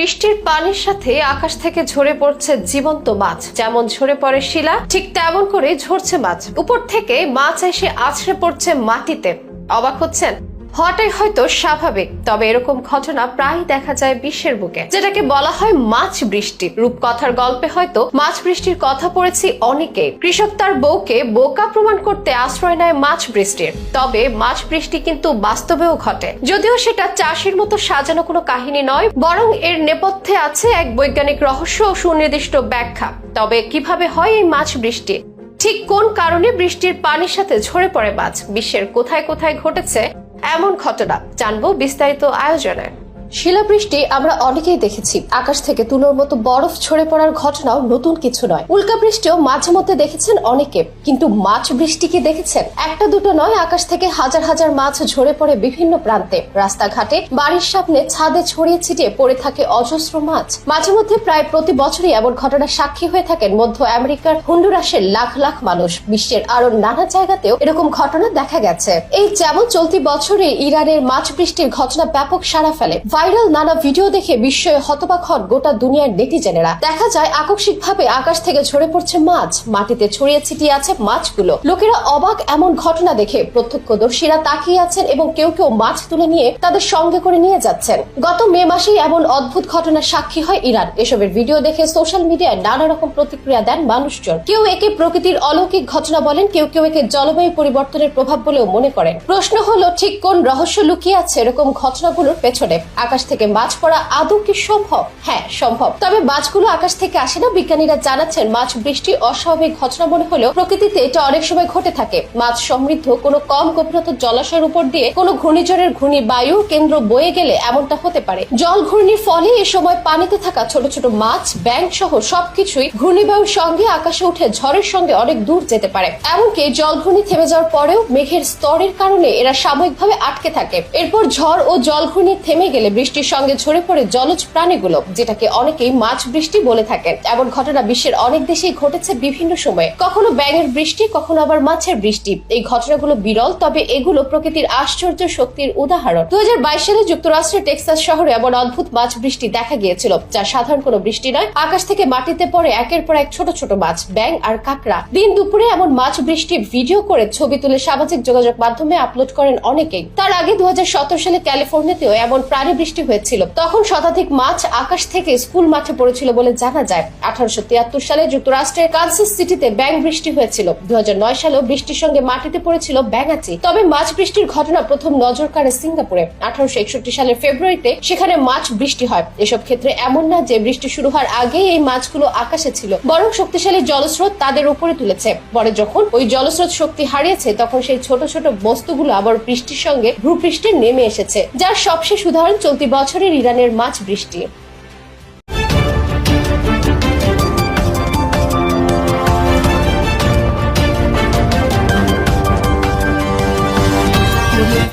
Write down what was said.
বৃষ্টির পানির সাথে আকাশ থেকে ঝরে পড়ছে জীবন্ত মাছ। যেমন ঝরে পড়ে শিলা, ঠিক তেমন করে ঝরছে মাছ। উপর থেকে মাছ এসে আছড়ে পড়ছে মাটিতে। অবাক হচ্ছেন হওয়াটাই হয়তো স্বাভাবিক, তবে এরকম ঘটনা প্রায় দেখা যায় বিশ্বের বুকে। যেটাকে বলা হয় মাছ বৃষ্টি। রূপকথার গল্পে হয়তো মাছ বৃষ্টির কথা পড়েছি অনেকে। কৃষক তার বউকে বোকা প্রমাণ করতে আশ্রয় নেয় মাছ বৃষ্টির। তবে মাছ বৃষ্টি কিন্তু বাস্তবেও ঘটে। যদিও সেটা চাষির মতো সাজানো কোনো কাহিনী নয়, বরং এর নেপথ্যে আছে এক বৈজ্ঞানিক রহস্য ও সুনির্দিষ্ট ব্যাখ্যা। তবে কীভাবে হয় এই মাছ বৃষ্টি? ঠিক কোন কারণে বৃষ্টির পানির সাথে ঝরে পড়ে মাছ? বিশ্বের কোথায় কোথায় ঘটেছে এমন ঘটনা জানব বিস্তারিত আয়োজনে। শিলাবৃষ্টি আমরা অনেকেই দেখেছি। আকাশ থেকে তুলোর মতো বরফ ছড়ে পড়ার ঘটনাও নতুন কিছু নয়। উল্কা বৃষ্টিও মাঝে মধ্যে দেখেছেন অনেকে। কিন্তু মাছ বৃষ্টি কি দেখেছেন? একটা দুটো নয়, আকাশ থেকে হাজার হাজার মাছ ঝরে পড়ে বিভিন্ন প্রান্তে। রাস্তাঘাটে বাড়ির সামনে ছাদে ছড়িয়ে ছিটিয়ে পড়ে থাকে অজস্র মাছ। মাঝে মধ্যে প্রায় প্রতি বছরই এমন ঘটনার সাক্ষী হয়ে থাকেন মধ্য আমেরিকার হুন্ডুরাসের লাখ লাখ মানুষ। বিশ্বের আরও নানা জায়গাতেও এরকম ঘটনা দেখা গেছে। এই যেমন চলতি বছরে ইরানের মাছ বৃষ্টির ঘটনা ব্যাপক সাড়া ফেলে। ভাইরাল নানা ভিডিও দেখে বিস্ময়ে হতবাক হন গোটা দুনিয়ার নেটিজেনেরা। দেখা যায় আকস্মিকভাবে আকাশ থেকে ঝরে পড়ছে মাছ। মাটিতে ছড়িয়ে ছিটিয়ে আছে মাছগুলো। লোকেরা অবাক এমন ঘটনা দেখে প্রত্যক্ষদর্শীরা তাকিয়ে আছেন এবং কেউ কেউ মাছ তুলে নিয়ে তাদের সঙ্গে করে নিয়ে যাচ্ছেন। গত মে মাসেই এমন অদ্ভুত ঘটনার সাক্ষী হয় ইরান। এসবের ভিডিও দেখে সোশ্যাল মিডিয়ায় নানা রকম প্রতিক্রিয়া দেন মানুষজন। কেউ একে প্রকৃতির অলৌকিক ঘটনা বলেন, কেউ কেউ একে জলবায়ু পরিবর্তনের প্রভাব বলেও মনে করেন। প্রশ্ন হলো, ঠিক কোন রহস্য লুকিয়ে আছে এরকম ঘটনাগুলোর পেছনে? আকাশ থেকে মাছ পড়া আদৌ কি সম্ভব? হ্যাঁ সম্ভব। তবে মাছগুলো আকাশ থেকে আসে না, বিজ্ঞানীরা জানাচ্ছেন মাছ বৃষ্টি অস্বাভাবিক ঘটনা মনে হলেও প্রকৃতিতে এটা অনেক সময় ঘটে থাকে। মাছ সমৃদ্ধ, কোনো কম গভীরতার জলাশয়ের উপর দিয়ে কোনো ঘূর্ণিঝড়ের ঘূর্ণি বায়ু কেন্দ্র বয়ে গেলে এমনটা হতে পারে। জল ঘূর্ণির ফলে এ সময় পানিতে থাকা ছোট ছোট মাছ ব্যাংক সহ সবকিছুই ঘূর্ণিবায়ুর সঙ্গে আকাশে উঠে ঝড়ের সঙ্গে অনেক দূর যেতে পারে। এমনকি জল ঘূর্ণি থেমে যাওয়ার পরেও মেঘের স্তরের কারণে এরা সাময়িকভাবে আটকে থাকে। এরপর ঝড় ও জল ঘূর্ণি থেমে গেলে বৃষ্টির সঙ্গে ঝরে পড়ে জলজ প্রাণীগুলো, যেটাকে অনেকেই মাছ বৃষ্টি বলে থাকেন। এমন ঘটনা বিশ্বের অনেক দেশেই ঘটেছে বিভিন্ন সময়ে। কখনো ব্যাঙের বৃষ্টি, কখনো আবার মাছের বৃষ্টি। এই ঘটনাগুলো বিরল, তবে এগুলো প্রকৃতির আশ্চর্য শক্তির উদাহরণ। দু সালে যুক্তরাষ্ট্রের টেক্সাস শহরে এমন অদ্ভুত মাছ বৃষ্টি দেখা গিয়েছিল, যা সাধারণ কোনো বৃষ্টি নয়। আকাশ থেকে মাটিতে পড়ে একের পর এক ছোট ছোট মাছ ব্যাং আর কাঁকড়া। দিন দুপুরে এমন মাছ বৃষ্টি ভিডিও করে ছবি তুলে সামাজিক যোগাযোগ মাধ্যমে আপলোড করেন অনেকেই। তার আগে দু হাজার সতেরো সালে ক্যালিফোর্নিয়াতেও এমন প্রাণী বৃষ্টি হয়েছিল। তখন শতাধিক মাছ আকাশ থেকে স্কুল মাঠে পড়েছিল বলে জানা যায়। আঠারোশো তিয়াত্তর সালে যুক্তরাষ্ট্রের কানসাস সিটিতে ব্যাং বৃষ্টি হয়েছিল। দু সালেও বৃষ্টির সঙ্গে মাটিতে পড়েছিল ব্যাঙাচি। তবে মাছ বৃষ্টির ঘটনা প্রথম নজর কাড়ে সিঙ্গাপুরে। আঠারোশো একষট্টি সালের ফেব্রুয়ারিতে সেখানে মাছ বৃষ্টি হয়। এসব ক্ষেত্রে এমন না যে বৃষ্টি শুরু হওয়ার আগেই এই মাছগুলো আকাশে ছিল। বরং শক্তিশালী জলস্রোত তাদের উপরে তুলেছে। পরে যখন ওই জলস্রোত শক্তি হারিয়েছে, তখন সেই ছোট ছোট বস্তুগুলো আবার বৃষ্টির সঙ্গে ভূপৃষ্ঠে নেমে এসেছে, যার সবশেষ উদাহরণ চলতি বছরের ইরানের মাছ বৃষ্টি